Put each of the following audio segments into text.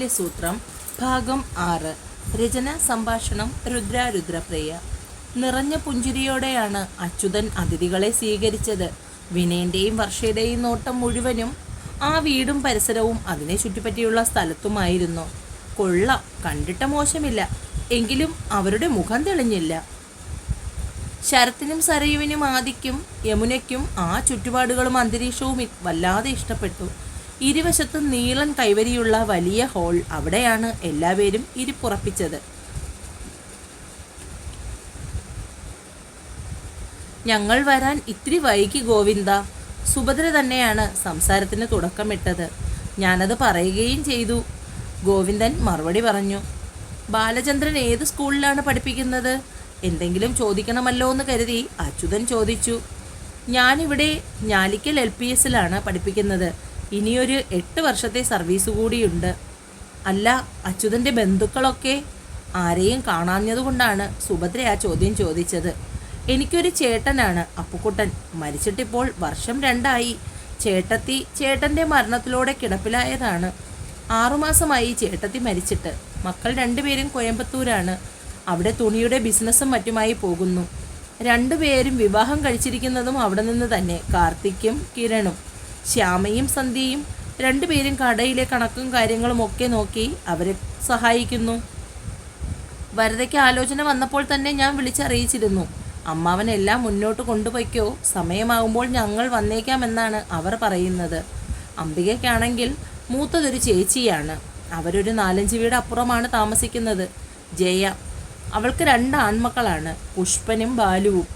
മാംഗല്യസൂത്രം ഭാഗം ആറ്. രചന സംഭാഷണം രുദ്രാരുദ്രപ്രിയ. നിറഞ്ഞ പുഞ്ചിരിയോടെയാണ് അച്യുതൻ അതിഥികളെ സ്വീകരിച്ചത്. വിനയന്റെയും വർഷയുടെയും നോട്ടം മുഴുവനും ആ വീടും പരിസരവും അതിനെ ചുറ്റിപ്പറ്റിയുള്ള സ്ഥലത്തുമായിരുന്നു. കൊള്ള കണ്ടിട്ട മോശമില്ല എങ്കിലും അവരുടെ മുഖം തെളിഞ്ഞില്ല. ശരത്തിനും സരയുവിനും ആദിക്കും യമുനയ്ക്കും ആ ചുറ്റുപാടുകളും അന്തരീക്ഷവും വല്ലാതെ ഇഷ്ടപ്പെട്ടു. ഇരുവശത്തും നീളൻ കൈവരിയുള്ള വലിയ ഹോൾ അവിടെയാണ് എല്ലാവരും ഇരിപ്പുറപ്പിച്ചത്. ഞങ്ങൾ വരാൻ ഇത്തിരി വൈകി ഗോവിന്ദ. സുഭദ്ര തന്നെയാണ് സംസാരത്തിന് തുടക്കമിട്ടത്. ഞാനത് പറയുകയും ചെയ്തു. ഗോവിന്ദൻ മറുപടി പറഞ്ഞു ബാലചന്ദ്രൻ ഏത് സ്കൂളിലാണ് പഠിപ്പിക്കുന്നത്? എന്തെങ്കിലും ചോദിക്കണമല്ലോ എന്ന് കരുതി അച്യുതൻ ചോദിച്ചു ഞാനിവിടെ ഞാലിക്കൽ എൽ പി എസിലാണ് പഠിപ്പിക്കുന്നത്. ഇനിയൊരു എട്ട് വർഷത്തെ സർവീസ് കൂടിയുണ്ട്. അല്ല അച്യുതന്റെ ബന്ധുക്കളൊക്കെ ആരെയും കാണാഞ്ഞതുകൊണ്ടാണ് സുഭദ്ര ആ ചോദ്യം ചോദിച്ചത്. എനിക്കൊരു ചേട്ടനാണ് അപ്പുക്കുട്ടൻ. മരിച്ചിട്ടിപ്പോൾ വർഷം രണ്ടായി. ചേട്ടത്തി ചേട്ടന്റെ മരണത്തിലൂടെ കിടപ്പിലായതാണ്. ആറുമാസമായി ചേട്ടത്തി മരിച്ചിട്ട്. മക്കൾ രണ്ടുപേരും കോയമ്പത്തൂരാണ്. അവിടെ തുണിയുടെ ബിസിനസ്സും മറ്റുമായി പോകുന്നു. രണ്ടുപേരും വിവാഹം കഴിച്ചിരിക്കുന്നതും അവിടെ നിന്ന് തന്നെ കാർത്തിക്കും കിരണും. ശ്യാമയും സന്ധ്യയും രണ്ടുപേരും കടയിലെ കണക്കും കാര്യങ്ങളും ഒക്കെ നോക്കി അവരെ സഹായിക്കുന്നു. വരതയ്ക്ക് ആലോചന വന്നപ്പോൾ തന്നെ ഞാൻ വിളിച്ചറിയിച്ചിരുന്നു. അമ്മാവനെല്ലാം മുന്നോട്ട് കൊണ്ടുപോയ്ക്കോ സമയമാകുമ്പോൾ ഞങ്ങൾ വന്നേക്കാമെന്നാണ് അവർ പറയുന്നത്. അംബികയ്ക്കാണെങ്കിൽ മൂത്തതൊരു ചേച്ചിയാണ്. അവരൊരു നാലഞ്ച് വീട് അപ്പുറമാണ് താമസിക്കുന്നത്. ജയ അവൾക്ക് രണ്ട് ആൺമക്കളാണ് പുഷ്പനും ബാലുവും.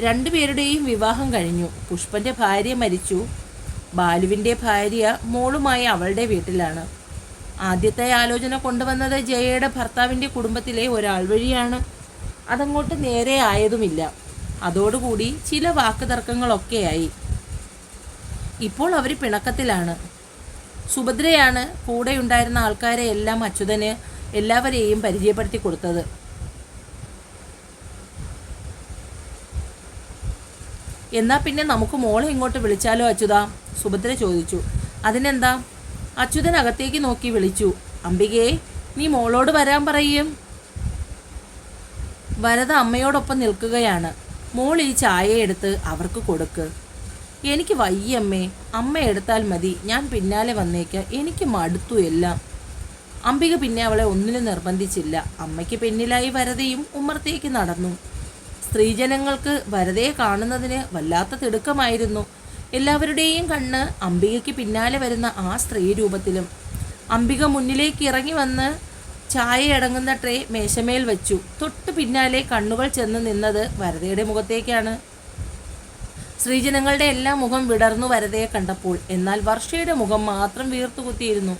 രണ്ടുപേരുടെയും വിവാഹം കഴിഞ്ഞു. പുഷ്പന്റെ ഭാര്യ മരിച്ചു. ബാലുവിന്റെ ഭാര്യ മോളുമായി അവളുടെ വീട്ടിലാണ്. ആദ്യത്തെ ആലോചന കൊണ്ടുവന്നത് ജയയുടെ ഭർത്താവിന്റെ കുടുംബത്തിലെ ഒരാൾ വഴിയാണ്. അതങ്ങോട്ട് നേരെ ആയതുമില്ല. അതോടുകൂടി ചില വാക്കുതർക്കങ്ങളൊക്കെയായി. ഇപ്പോൾ അവർ പിണക്കത്തിലാണ്. സുഭദ്രയാണ് കൂടെയുണ്ടായിരുന്ന ആൾക്കാരെ എല്ലാം അച്യുതന് എല്ലാവരെയും പരിചയപ്പെടുത്തി കൊടുത്തത്. എന്നാ പിന്നെ നമുക്ക് മോളെ ഇങ്ങോട്ട് വിളിച്ചാലോ അച്യുത? സുഭദ്ര ചോദിച്ചു. അതിനെന്താ? അച്യുതൻ അകത്തേക്ക് നോക്കി വിളിച്ചു. അംബികയെ നീ മോളോട് വരാൻ പറയും? വരത അമ്മയോടൊപ്പം നിൽക്കുകയാണ്. മോൾ ഈ ചായ എടുത്ത് അവർക്ക് കൊടുക്ക്. എനിക്ക് വയ്യമ്മേ അമ്മ എടുത്താൽ മതി. ഞാൻ പിന്നാലെ വന്നേക്ക്. എനിക്ക് മടുത്തു എല്ലാം. അംബിക പിന്നെ അവളെ ഒന്നിനും നിർബന്ധിച്ചില്ല. അമ്മയ്ക്ക് പിന്നിലായി വരതയും ഉമ്മർത്തേക്ക് നടന്നു. സ്ത്രീജനങ്ങൾക്ക് വരതയെ കാണുന്നതിന് വല്ലാത്ത തിടുക്കമായിരുന്നു. എല്ലാവരുടെയും കണ്ണ് അംബികയ്ക്ക് പിന്നാലെ വരുന്ന ആ സ്ത്രീ രൂപത്തിലും. അംബിക മുന്നിലേക്ക് ഇറങ്ങി വന്ന് ചായയടങ്ങുന്ന ട്രേ മേശമേൽ വെച്ചു. തൊട്ട് പിന്നാലെ കണ്ണുകൾ ചെന്ന് നിന്നത് വരതയുടെ മുഖത്തേക്കാണ്. സ്ത്രീജനങ്ങളുടെ എല്ലാ മുഖം വിടർന്നു വരതയെ കണ്ടപ്പോൾ എന്നാൽ വർഷയുടെ മുഖം മാത്രം വീർത്തുകുത്തിയിരുന്നു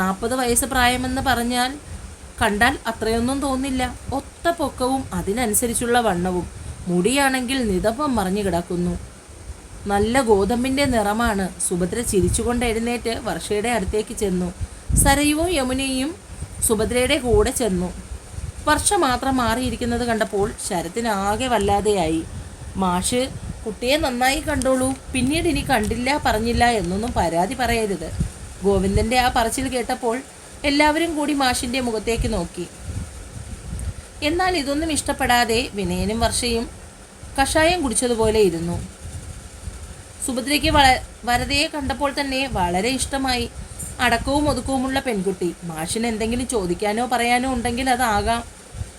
നാൽപ്പത് വയസ്സ് പ്രായമെന്ന് പറഞ്ഞാൽ കണ്ടാൽ അത്രയൊന്നും തോന്നില്ല. ഒത്ത പൊക്കവും അതിനനുസരിച്ചുള്ള വണ്ണവും. മുടിയാണെങ്കിൽ നിതപ്പം മറിഞ്ഞു കിടക്കുന്നു. നല്ല ഗോതമ്പിന്റെ നിറമാണ്. സുഭദ്ര ചിരിച്ചുകൊണ്ട് എഴുന്നേറ്റ് വർഷയുടെ അടുത്തേക്ക് ചെന്നു. സരയുവും യമുനയും സുഭദ്രയുടെ കൂടെ ചെന്നു. വർഷ മാത്രം മാറിയിരിക്കുന്നത് കണ്ടപ്പോൾ ശരത്തിനാകെ വല്ലാതെയായി. മാഷ് കുട്ടിയെ നന്നായി കണ്ടോളൂ. പിന്നീട് ഇനി കണ്ടില്ല പറഞ്ഞില്ല എന്നൊന്നും പരാതി പറയരുത്. ഗോവിന്ദന്റെ ആ പറച്ചിൽ കേട്ടപ്പോൾ എല്ലാവരും കൂടി മാഷിന്റെ മുഖത്തേക്ക് നോക്കി. എന്നാൽ ഇതൊന്നും ഇഷ്ടപ്പെടാതെ വിനയനും വർഷയും കഷായം കുടിച്ചതുപോലെ ഇരുന്നു. സുഭദ്രയ്ക്ക് വള വരതയെ കണ്ടപ്പോൾ തന്നെ വളരെ ഇഷ്ടമായി. അടക്കവും ഒതുക്കവുമുള്ള പെൺകുട്ടി. മാഷിന് എന്തെങ്കിലും ചോദിക്കാനോ പറയാനോ ഉണ്ടെങ്കിൽ അതാകാം.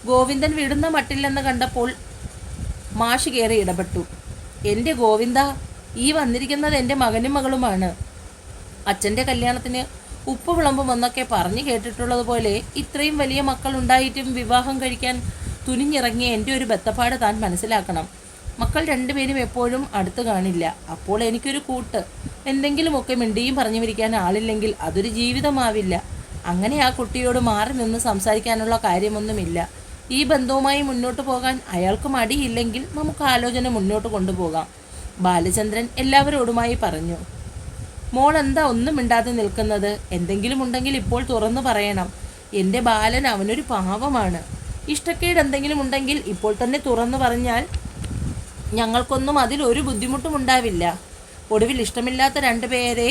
ഗോവിന്ദൻ വിടുന്ന മട്ടില്ലെന്ന് കണ്ടപ്പോൾ മാഷ് കയറി ഇടപെട്ടു. എന്റെ ഗോവിന്ദ ഈ വന്നിരിക്കുന്നത് എന്റെ മകനും മകളുമാണ്. അച്ഛന്റെ കല്യാണത്തിന് ഉപ്പ് വിളമ്പും എന്നൊക്കെ പറഞ്ഞു കേട്ടിട്ടുള്ളത് പോലെ ഇത്രയും വലിയ മക്കൾ ഉണ്ടായിട്ടും വിവാഹം കഴിക്കാൻ തുനിഞ്ഞിറങ്ങിയ എന്റെ ഒരു ബത്തപ്പാട് താൻ മനസ്സിലാക്കണം. മക്കൾ രണ്ടുപേരും എപ്പോഴും അടുത്ത് കാണില്ല. അപ്പോൾ എനിക്കൊരു കൂട്ട്. എന്തെങ്കിലുമൊക്കെ മിണ്ടിയും പറഞ്ഞു വിരിക്കാൻ ആളില്ലെങ്കിൽ അതൊരു ജീവിതമാവില്ല. അങ്ങനെ ആ കുട്ടിയോട് മാറി നിന്ന് സംസാരിക്കാനുള്ള കാര്യമൊന്നുമില്ല. ഈ ബന്ധവുമായി മുന്നോട്ട് പോകാൻ അയാൾക്ക് മടിയില്ലെങ്കിൽ നമുക്ക് ആലോചന മുന്നോട്ട് കൊണ്ടുപോകാം. ബാലചന്ദ്രൻ എല്ലാവരോടുമായി പറഞ്ഞു. മോൾ എന്താ ഒന്നും മിണ്ടാതെ നിൽക്കുന്നത്? എന്തെങ്കിലും ഉണ്ടെങ്കിൽ ഇപ്പോൾ തുറന്നു പറയണം. എന്റെ ബാലൻ അവനൊരു പാവമാണ്. ഇഷ്ടക്കേട് എന്തെങ്കിലും ഉണ്ടെങ്കിൽ ഇപ്പോൾ തന്നെ തുറന്നു പറഞ്ഞാൽ ഞങ്ങൾക്കൊന്നും അതിൽ ഒരു ബുദ്ധിമുട്ടും ഉണ്ടാവില്ല. ഒടുവിൽ ഇഷ്ടമില്ലാത്ത രണ്ടുപേരെ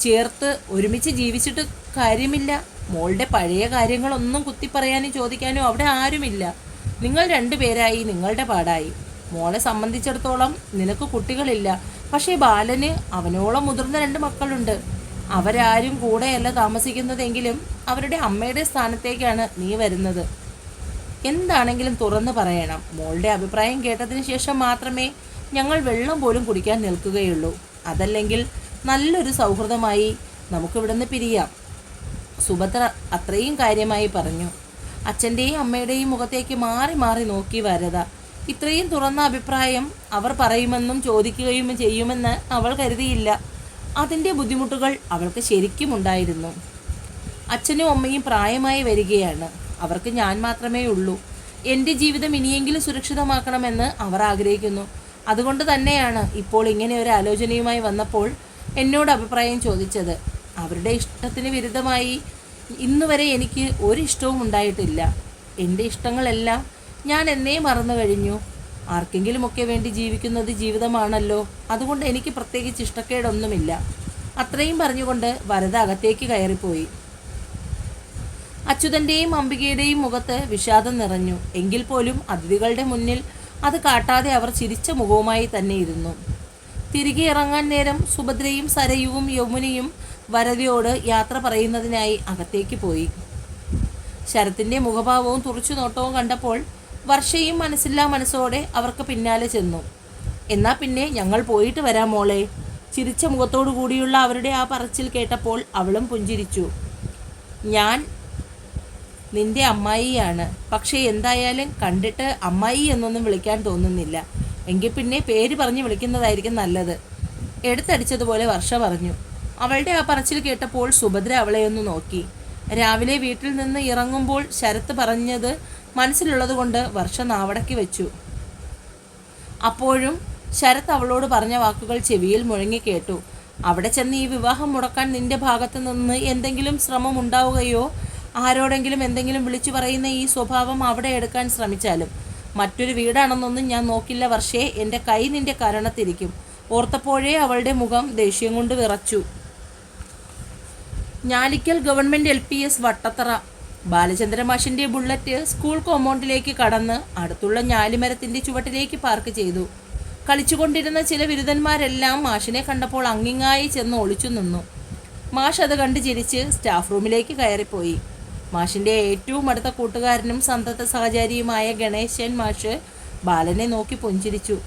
ചേർത്ത് ഒരുമിച്ച് ജീവിച്ചിട്ട് കാര്യമില്ല. മോളുടെ പഴയ കാര്യങ്ങളൊന്നും കുത്തിപ്പറയാനും ചോദിക്കാനും അവിടെ ആരുമില്ല. നിങ്ങൾ രണ്ടുപേരായി നിങ്ങളുടെ പാടായി. മോളെ സംബന്ധിച്ചിടത്തോളം നിനക്ക് കുട്ടികളില്ല. പക്ഷേ ബാലന് അവനോളം മുതിർന്ന രണ്ട് മക്കളുണ്ട്. അവരാരും കൂടെയല്ല താമസിക്കുന്നതെങ്കിലും അവരുടെ അമ്മയുടെ സ്ഥാനത്തേക്കാണ് നീ വരുന്നത്. എന്താണെങ്കിലും തുറന്നു പറയണം. മോളുടെ അഭിപ്രായം കേട്ടതിന് ശേഷം മാത്രമേ ഞങ്ങൾ വെള്ളം പോലും കുടിക്കാൻ നിൽക്കുകയുള്ളൂ. അതല്ലെങ്കിൽ നല്ലൊരു സൗഹൃദമായി നമുക്കിവിടുന്ന് പിരിയാം. സുഭദ്ര അത്രയും കാര്യമായി പറഞ്ഞു. അച്ഛന്റെയും അമ്മയുടെയും മുഖത്തേക്ക് മാറി മാറി നോക്കി വരത. ഇത്രയും തുറന്ന അഭിപ്രായം അവർ പറയുമെന്നും ചോദിക്കുകയും ചെയ്യുമെന്ന് അവൾ കരുതിയില്ല. അതിന്റെ ബുദ്ധിമുട്ടുകൾ അവൾക്ക് ശരിക്കും ഉണ്ടായിരുന്നു. അച്ഛനും അമ്മയും പ്രായമായി വരികയാണ്. അവർക്ക് ഞാൻ മാത്രമേ ഉള്ളൂ. എന്റെ ജീവിതം ഇനിയെങ്കിലും സുരക്ഷിതമാക്കണമെന്ന് അവർ ആഗ്രഹിക്കുന്നു. അതുകൊണ്ട് തന്നെയാണ് ഇപ്പോൾ ഇങ്ങനെ ഒരു ആലോചനയുമായി വന്നപ്പോൾ എന്നോട് അഭിപ്രായം ചോദിച്ചത്. അവരുടെ ഇഷ്ടത്തിന് വിരുദ്ധമായി ഇന്നുവരെ എനിക്ക് ഒരു ഇഷ്ടവും ഉണ്ടായിട്ടില്ല. എന്റെ ഇഷ്ടങ്ങളെല്ലാം ഞാൻ എന്നേ മറന്നു കഴിഞ്ഞു. ആർക്കെങ്കിലുമൊക്കെ വേണ്ടി ജീവിക്കുന്നത് ജീവിതമാണല്ലോ. അതുകൊണ്ട് എനിക്ക് പ്രത്യേകിച്ച് ഇഷ്ടക്കേടൊന്നുമില്ല. അത്രയും പറഞ്ഞുകൊണ്ട് വരത അകത്തേക്ക് കയറിപ്പോയി. അച്യുതന്റെയും അംബികയുടെയും മുഖത്ത് വിഷാദം നിറഞ്ഞു. എങ്കിൽ പോലും അതിഥികളുടെ മുന്നിൽ അത് കാട്ടാതെ അവർ ചിരിച്ച മുഖവുമായി തന്നെ ഇരുന്നു. തിരികെ ഇറങ്ങാൻ നേരം സുഭദ്രയും സരയുവും യമുനയും വരതയോട് യാത്ര പറയുന്നതിനായി അകത്തേക്ക് പോയി. ശരത്തിന്റെ മുഖഭാവവും തുറച്ചു നോട്ടവും കണ്ടപ്പോൾ വർഷയും മനസ്സില്ലാ മനസ്സോടെ അവർക്ക് പിന്നാലെ ചെന്നു. എന്നാ പിന്നെ ഞങ്ങൾ പോയിട്ട് വരാം മോളെ. ചിരിച്ച മുഖത്തോടു കൂടിയുള്ള അവരുടെ ആ പറച്ചിൽ കേട്ടപ്പോൾ അവളും പുഞ്ചിരിച്ചു. ഞാൻ നിന്റെ അമ്മായിയാണ്. പക്ഷേ എന്തായാലും കണ്ടിട്ട് അമ്മായി എന്നൊന്നും വിളിക്കാൻ തോന്നുന്നില്ല. എങ്കിൽ പിന്നെ പേര് പറഞ്ഞ് വിളിക്കുന്നതായിരിക്കും നല്ലത്. എടുത്തടിച്ചതുപോലെ വർഷ പറഞ്ഞു. അവളുടെ ആ പറച്ചിൽ കേട്ടപ്പോൾ സുഭദ്ര അവളെ ഒന്ന് നോക്കി. രാവിലെ വീട്ടിൽ നിന്ന് ഇറങ്ങുമ്പോൾ ശരത്ത് പറഞ്ഞത് മനസ്സിലുള്ളതുകൊണ്ട് വർഷ നാവടക്കി വെച്ചു. അപ്പോഴും ശരത് അവളോട് പറഞ്ഞ വാക്കുകൾ ചെവിയിൽ മുഴങ്ങി കേട്ടു. അവിടെ ചെന്ന് ഈ വിവാഹം മുടക്കാൻ നിന്റെ ഭാഗത്തു നിന്ന് എന്തെങ്കിലും ശ്രമം ഉണ്ടാവുകയോ ആരോടെങ്കിലും എന്തെങ്കിലും വിളിച്ചു പറയുന്ന ഈ സ്വഭാവം അവിടെ എടുക്കാൻ ശ്രമിച്ചാലും. മറ്റൊരു വീടാണെന്നൊന്നും ഞാൻ നോക്കില്ല വർഷേ എന്റെ കൈ നിന്റെ കരണത്തിരിക്കും. ഓർത്തപ്പോഴേ അവളുടെ മുഖം ദേഷ്യം കൊണ്ട് വിറച്ചു. Njalikkal government L Vattathara. Balachandra മാഷിന്റെ ബുള്ളറ്റ് സ്കൂൾ കോമ്പൗണ്ടിലേക്ക് കടന്ന് അടുത്തുള്ള ഞാലിമരത്തിന്റെ ചുവട്ടിലേക്ക് പാർക്ക് ചെയ്തു. കളിച്ചുകൊണ്ടിരുന്ന ചില ബിരുദന്മാരെല്ലാം മാഷിനെ കണ്ടപ്പോൾ അങ്ങിങ്ങായി ചെന്ന് ഒളിച്ചു നിന്നു. മാഷ് അത് കണ്ട് ചിരിച്ച് സ്റ്റാഫ് റൂമിലേക്ക് കയറിപ്പോയി. മാഷിന്റെ ഏറ്റവും അടുത്ത കൂട്ടുകാരനും സന്തത സഹചാരിയുമായ ഗണേശൻ മാഷ് ബാലനെ നോക്കി പുഞ്ചിരിച്ചു.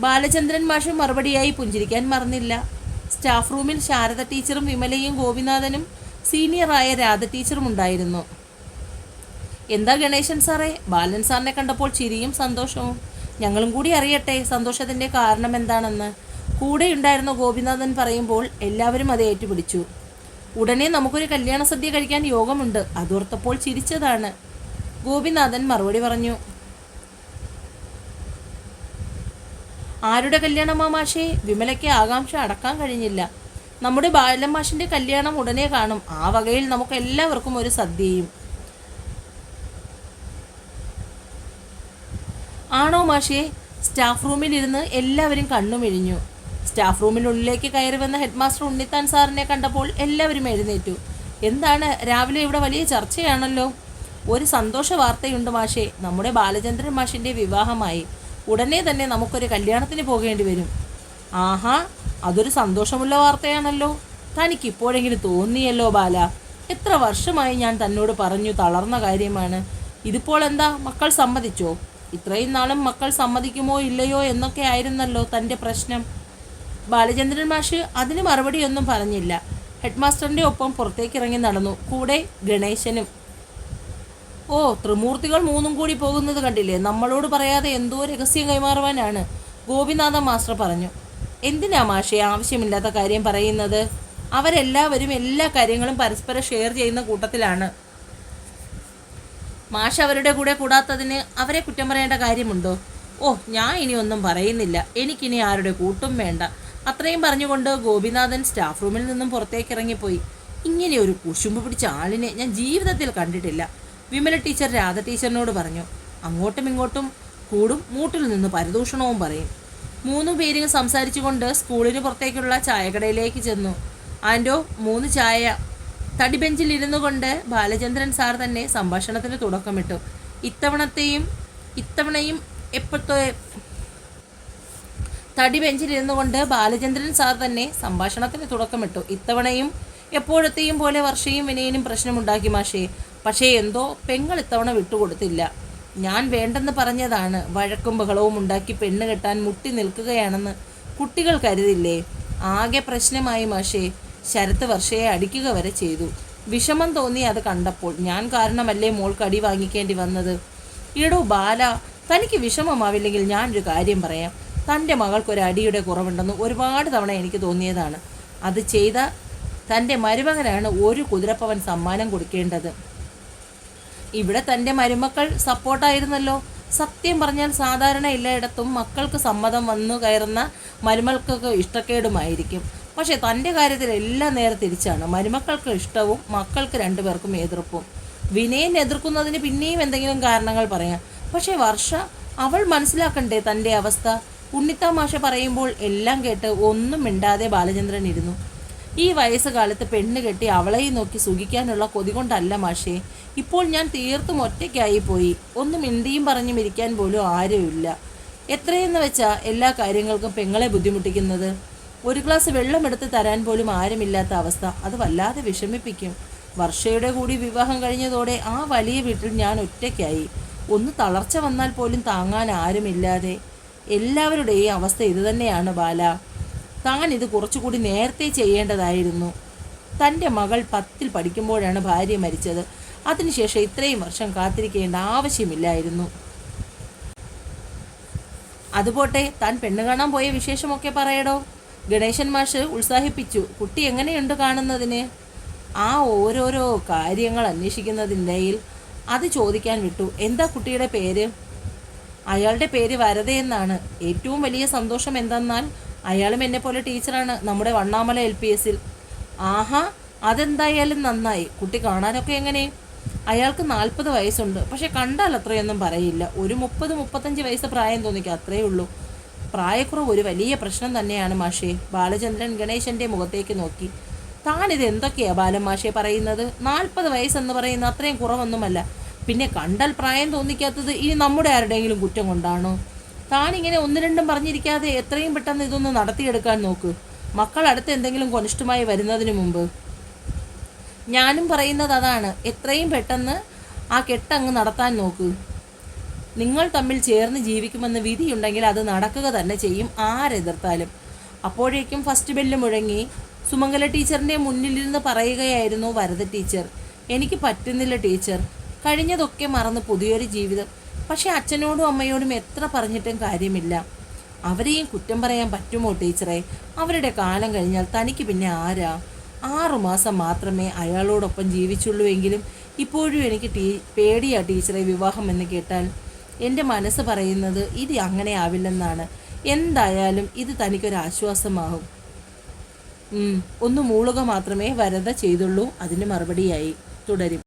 ബാലചന്ദ്രൻ മാഷ് മറുപടിയായി പുഞ്ചിരിക്കാൻ മറന്നില്ല. സ്റ്റാഫ് റൂമിൽ ശാരദ ടീച്ചറും വിമലയും ഗോപിനാഥനും സീനിയറായ രാധ ടീച്ചറും ഉണ്ടായിരുന്നു. എന്താ ഗണേശൻ സാറേ? ബാലൻ സാറിനെ കണ്ടപ്പോൾ ചിരിയും സന്തോഷവും. ഞങ്ങളും കൂടി അറിയട്ടെ സന്തോഷത്തിന്റെ കാരണം എന്താണെന്ന്. കൂടെ ഉണ്ടായിരുന്ന ഗോപിനാഥൻ പറയുമ്പോൾ എല്ലാവരും അത് ഏറ്റുപിടിച്ചു. ഉടനെ നമുക്കൊരു കല്യാണ സദ്യ കഴിക്കാൻ യോഗമുണ്ട്. അതോർത്തപ്പോൾ ചിരിച്ചതാണ്. ഗോപിനാഥൻ മറുപടി പറഞ്ഞു ആരുടെ കല്യാണമാ മാഷേ വിമലയ്ക്ക് ആകാംക്ഷ അടക്കാൻ കഴിഞ്ഞില്ല. നമ്മുടെ ബാലൻ മാഷിന്റെ കല്യാണം ഉടനെ കാണും. ആ വകയിൽ നമുക്ക് എല്ലാവർക്കും ഒരു സദ്യയും. ആണോ മാഷേ? സ്റ്റാഫ് റൂമിലിരുന്ന് എല്ലാവരും കണ്ണുമിഴിഞ്ഞു സ്റ്റാഫ് റൂമിനുള്ളിലേക്ക് കയറി വന്ന ഹെഡ് മാസ്റ്റർ ഉണ്ണിത്താൻ സാറിനെ കണ്ടപ്പോൾ എല്ലാവരും എഴുന്നേറ്റു. എന്താണ്? രാവിലെ ഇവിടെ വലിയ ചർച്ചയാണല്ലോ. ഒരു സന്തോഷ വാർത്തയുണ്ട് മാഷേ. നമ്മുടെ ബാലചന്ദ്രൻ മാഷിന്റെ വിവാഹമായി. ഉടനെ തന്നെ നമുക്കൊരു കല്യാണത്തിന് പോകേണ്ടി വരും. ആഹാ അതൊരു സന്തോഷമുള്ള വാർത്തയാണല്ലോ. തനിക്ക് ഇപ്പോഴെങ്കിലും തോന്നിയല്ലോ ബാല. എത്ര വർഷമായി ഞാൻ തന്നോട് പറഞ്ഞു തളർന്ന കാര്യമാണ്. ഇതിപ്പോൾ എന്താ? മക്കൾ സമ്മതിച്ചോ? ഇത്രയും നാളും മക്കൾ സമ്മതിക്കുമോ ഇല്ലയോ എന്നൊക്കെ ആയിരുന്നല്ലോ തന്റെ പ്രശ്നം. ബാലചന്ദ്രൻ മാഷ് അതിന് മറുപടിയൊന്നും പറഞ്ഞില്ല. ഹെഡ് മാസ്റ്ററിന്റെ ഒപ്പം പുറത്തേക്ക് ഇറങ്ങി നടന്നു. കൂടെ ഗണേശനും. ഓ ത്രിമൂർത്തികൾ മൂന്നും കൂടി പോകുന്നത് കണ്ടില്ലേ? നമ്മളോട് പറയാതെ എന്തോ രഹസ്യം കൈമാറുവാനാണ്. ഗോപിനാഥ മാസ്റ്റർ പറഞ്ഞു. എന്തിനാ മാഷെ ആവശ്യമില്ലാത്ത കാര്യം പറയുന്നത്? അവരെല്ലാവരും എല്ലാ കാര്യങ്ങളും പരസ്പരം ഷെയർ ചെയ്യുന്ന കൂട്ടത്തിലാണ്. മാഷ് അവരുടെ കൂടെ കൂടാത്തതിന് അവരെ കുറ്റം പറയേണ്ട കാര്യമുണ്ടോ? ഓ ഞാൻ ഇനി ഒന്നും പറയുന്നില്ല. എനിക്കിനി ആരുടെ കൂട്ടും വേണ്ട. അത്രയും പറഞ്ഞുകൊണ്ട് ഗോപിനാഥൻ സ്റ്റാഫ് റൂമിൽ നിന്നും പുറത്തേക്ക് ഇറങ്ങിപ്പോയി. ഇങ്ങനെ ഒരു കുശുമ്പ് പിടിച്ച ആളിനെ ഞാൻ ജീവിതത്തിൽ കണ്ടിട്ടില്ല. വിമല ടീച്ചർ രാധ ടീച്ചറിനോട് പറഞ്ഞു അങ്ങോട്ടും ഇങ്ങോട്ടും കൂടും മൂട്ടിൽ നിന്ന് പരിദൂഷണവും പറയും. മൂന്നു പേരും സംസാരിച്ചുകൊണ്ട് സ്കൂളിന് പുറത്തേക്കുള്ള ചായക്കടയിലേക്ക് ചെന്നു. ആൻഡോ മൂന്ന് ചായ തടിബെഞ്ചിൽ ഇരുന്നു കൊണ്ട് ബാലചന്ദ്രൻ സാർ തന്നെ സംഭാഷണത്തിന് തുടക്കമിട്ടു. ഇത്തവണത്തെയും ഇത്തവണയും എപ്പോഴത്തെ തടി ബെഞ്ചിലിരുന്നു കൊണ്ട് ബാലചന്ദ്രൻ സാർ തന്നെ സംഭാഷണത്തിന് തുടക്കമിട്ടു. ഇത്തവണയും എപ്പോഴത്തെയും പോലെ വർഷയും വിനയനും പ്രശ്നമുണ്ടാക്കി മാഷേ. പക്ഷേ എന്തോ പെങ്ങൾ ഇത്തവണ വിട്ടുകൊടുത്തില്ല. ഞാൻ വേണ്ടെന്ന് പറഞ്ഞതാണ്. വഴക്കും ബഹളവും ഉണ്ടാക്കി പെണ്ണ് കെട്ടാൻ മുട്ടി നിൽക്കുകയാണെന്ന് കുട്ടികൾ കരുതില്ലേ? ആകെ പ്രശ്നമായി മാഷേ. ശരത്ത് വർഷയെ അടിക്കുക വരെ ചെയ്തു. വിഷമം തോന്നി അത് കണ്ടപ്പോൾ. ഞാൻ കാരണമല്ലേ മോൾക്ക് അടി വാങ്ങിക്കേണ്ടി വന്നത്? ഇടോ ബാല തനിക്ക് വിഷമമാവില്ലെങ്കിൽ ഞാനൊരു കാര്യം പറയാം. തന്റെ മകൾക്കൊരു അടിയുടെ കുറവുണ്ടെന്ന് ഒരുപാട് തവണ എനിക്ക് തോന്നിയതാണ്. അത് ചെയ്ത തന്റെ മരുമകനാണ് ഒരു കുതിരപ്പവൻ സമ്മാനം കൊടുക്കേണ്ടത്. ഇവിടെ തന്റെ മരുമക്കൾ സപ്പോർട്ടായിരുന്നല്ലോ. സത്യം പറഞ്ഞാൽ സാധാരണ എല്ലായിടത്തും മക്കൾക്ക് സമ്മതം വന്നു കയറുന്ന മരുമക്കൾക്ക് ഇഷ്ടക്കേടുമായിരിക്കും. പക്ഷേ തന്റെ കാര്യത്തിൽ എല്ലാം നേരെ തിരിച്ചാണ്. മരുമക്കൾക്ക് ഇഷ്ടവും മക്കൾക്ക് രണ്ടുപേർക്കും എതിർപ്പും. വിനയൻ എതിർക്കുന്നതിന് പിന്നെയും എന്തെങ്കിലും കാരണങ്ങൾ പറയാം. പക്ഷേ വർഷ അവൾ മനസ്സിലാക്കണ്ടേ തന്റെ അവസ്ഥ? ഉണ്ണിത്താമാശ പറയുമ്പോൾ എല്ലാം കേട്ട് ഒന്നും മിണ്ടാതെ ബാലചന്ദ്രൻ ഇരുന്നു. ഈ വയസ്സുകാലത്ത് പെണ്ണ് കെട്ടി അവളെയും നോക്കി സുഖിക്കാനുള്ള കൊതി കൊണ്ടല്ല മാഷേ. ഇപ്പോൾ ഞാൻ തീർത്തും ഒറ്റയ്ക്കായി പോയി. ഒന്നും മിണ്ടിയും പറഞ്ഞും ഇരിക്കാൻ പോലും ആരുമില്ല. എത്രയെന്ന് വെച്ചാൽ എല്ലാ കാര്യങ്ങൾക്കും പെങ്ങളെ ബുദ്ധിമുട്ടിക്കുന്നത്? ഒരു ഗ്ലാസ് വെള്ളം എടുത്ത് തരാൻ പോലും ആരുമില്ലാത്ത അവസ്ഥ. അത് വല്ലാതെ വിഷമിപ്പിക്കും. വർഷയുടെ കൂടി വിവാഹം കഴിഞ്ഞതോടെ ആ വലിയ വീട്ടിൽ ഞാൻ ഒറ്റയ്ക്കായി. ഒന്ന് തളർച്ച വന്നാൽ പോലും താങ്ങാൻ ആരുമില്ലാതെ. എല്ലാവരുടെയും അവസ്ഥ ഇതുതന്നെയാണ് ബാല. താൻ ഇത് കുറച്ചുകൂടി നേരത്തെ ചെയ്യേണ്ടതായിരുന്നു. തന്റെ മകൾ പത്തിൽ പഠിക്കുമ്പോഴാണ് ഭാര്യ മരിച്ചത്. അതിനുശേഷം ഇത്രയും വർഷം കാത്തിരിക്കേണ്ട ആവശ്യമില്ലായിരുന്നു. അതുപോട്ടെ താൻ പെണ്ണ് കാണാൻ പോയ വിശേഷമൊക്കെ പറയടോ. ഗണേശൻ മാഷ് ഉത്സാഹിപ്പിച്ചു കുട്ടി എങ്ങനെയുണ്ട് കാണുന്നതിന്? ആ ഓരോരോ കാര്യങ്ങൾ അന്വേഷിക്കുന്നതിനിടയിൽ അത് ചോദിക്കാൻ വിട്ടു. എന്താ കുട്ടിയുടെ പേര്? അയാളുടെ പേര് വരതയെന്നാണ് ഏറ്റവും വലിയ സന്തോഷം എന്തെന്നാൽ അയാളും എന്നെ പോലെ ടീച്ചറാണ് നമ്മുടെ വണ്ണാമല എൽ പി എസിൽ. ആഹാ അതെന്തായാലും നന്നായി. കുട്ടി കാണാനൊക്കെ എങ്ങനെ? അയാൾക്ക് നാൽപ്പത് വയസ്സുണ്ട്. പക്ഷെ കണ്ടാൽ അത്രയൊന്നും പറയില്ല. ഒരു മുപ്പത് മുപ്പത്തഞ്ച് വയസ്സ് പ്രായം തോന്നിക്കുക അത്രയേ ഉള്ളൂ. പ്രായക്കുറവ് ഒരു വലിയ പ്രശ്നം തന്നെയാണ് മാഷേ. ബാലചന്ദ്രൻ ഗണേശന്റെ മുഖത്തേക്ക് നോക്കി. താനിത് എന്തൊക്കെയാ ബാലൻ മാഷെ പറയുന്നത്? നാൽപ്പത് വയസ്സെന്ന് പറയുന്ന അത്രയും കുറവൊന്നുമല്ല. പിന്നെ കണ്ടാൽ പ്രായം തോന്നിക്കാത്തത് ഇനി നമ്മുടെ ആരുടെയെങ്കിലും കുറ്റം കൊണ്ടാണോ? താനിങ്ങനെ ഒന്ന് രണ്ടും പറഞ്ഞിരിക്കാതെ എത്രയും പെട്ടെന്ന് ഇതൊന്ന് നടത്തിയെടുക്കാൻ നോക്ക്. മക്കൾ അടുത്ത് എന്തെങ്കിലും കൊനിഷ്ഠമായി വരുന്നതിന് മുമ്പ്. ഞാനും പറയുന്നത് അതാണ്. എത്രയും പെട്ടെന്ന് ആ കെട്ടങ്ങ് നടത്താൻ നോക്ക്. നിങ്ങൾ തമ്മിൽ ചേർന്ന് ജീവിക്കുമെന്ന് വിധിയുണ്ടെങ്കിൽ അത് നടക്കുക തന്നെ ചെയ്യും. ആരെതിർത്താലും. അപ്പോഴേക്കും ഫസ്റ്റ് ബെല്ല് മുഴങ്ങി സുമംഗല ടീച്ചറിന്റെ മുന്നിലിരുന്ന് പറയുകയായിരുന്നു വരദ ടീച്ചർ. എനിക്ക് പറ്റുന്നില്ല ടീച്ചർ. കഴിഞ്ഞതൊക്കെ മറന്ന് പുതിയൊരു ജീവിതം. പക്ഷെ അച്ഛനോടും അമ്മയോടും എത്ര പറഞ്ഞിട്ടും കാര്യമില്ല. അവരെയും കുറ്റം പറയാൻ പറ്റുമോ ടീച്ചറെ? അവരുടെ കാലം കഴിഞ്ഞാൽ തനിക്ക് പിന്നെ ആരാ? ആറുമാസം മാത്രമേ അയാളോടൊപ്പം ജീവിച്ചുള്ളൂ എങ്കിലും ഇപ്പോഴും എനിക്ക് ടീ പേടിയാ ടീച്ചറെ വിവാഹം എന്ന് കേട്ടാൽ. എന്റെ മനസ്സ് പറയുന്നത് ഇത് അങ്ങനെ ആവില്ലെന്നാണ്. എന്തായാലും ഇത് തനിക്കൊരാശ്വാസമാകും. ഒന്ന് മൂളുക മാത്രമേ വരത ചെയ്തുള്ളൂ. അതിന് മറുപടിയായി. തുടരും.